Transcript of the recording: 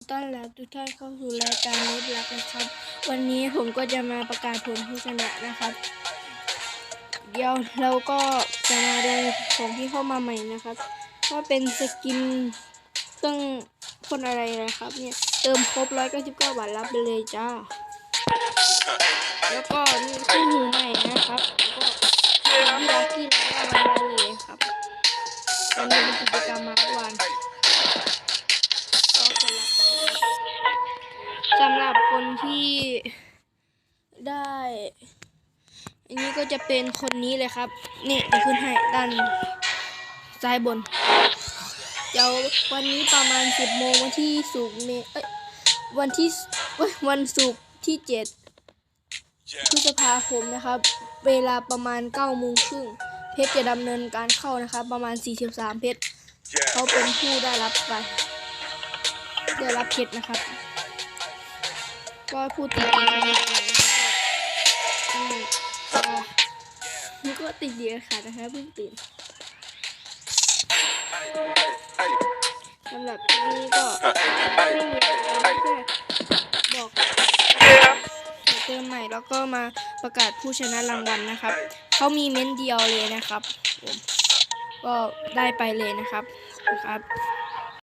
ต้อนรับทุกท่านเข้าสู่รายการเล็บลักนะครับ วันนี้ผมก็จะมาประกาศผลผู้ชนะนะครับ เดี๋ยวเราก็จะมาดูของที่เข้ามาใหม่นะครับว่าเป็นสกินต้องคนอะไรนะครับเนี่ยเติมครบ199บาทรับไปเลยจ้า แล้วก็มีคู่หูใหม่นะครับแล้วก็มีลักกี้แล้วก็วันได้เลยครับวันนี้เป็นกิจกรรมมาเมื่อวาน สำหรับคนที่ได้อันนี้ก็จะเป็นคนนี้เลยครับ นี่จะขึ้นให้ด้านซ้ายบน เดี๋ยววันนี้ประมาณ 10 โมงวันที่สุกเมเอ้ยวันที่วันศุกร์ที่ 7 พฤษภาคมนะครับ เวลาประมาณ9โมงครึ่งเพชรจะดำเนินการเข้านะครับ ประมาณ 43 เพชรเขาเป็นผู้ได้รับไป ได้รับเพชรนะครับ ก็พูดติดดีกันนะครับนี่นี่ก็ติดเดียค่ะนะคะเพิ่งตื่นสำหรับที่นี้ก็ไม่มีอะไรแค่บอกเติมใหม่แล้วก็มาประกาศผู้ชนะรางวัลนะครับ เขามีเม้นเดียวเลยนะครับ ก็ได้ไปเลยนะครับนะครับ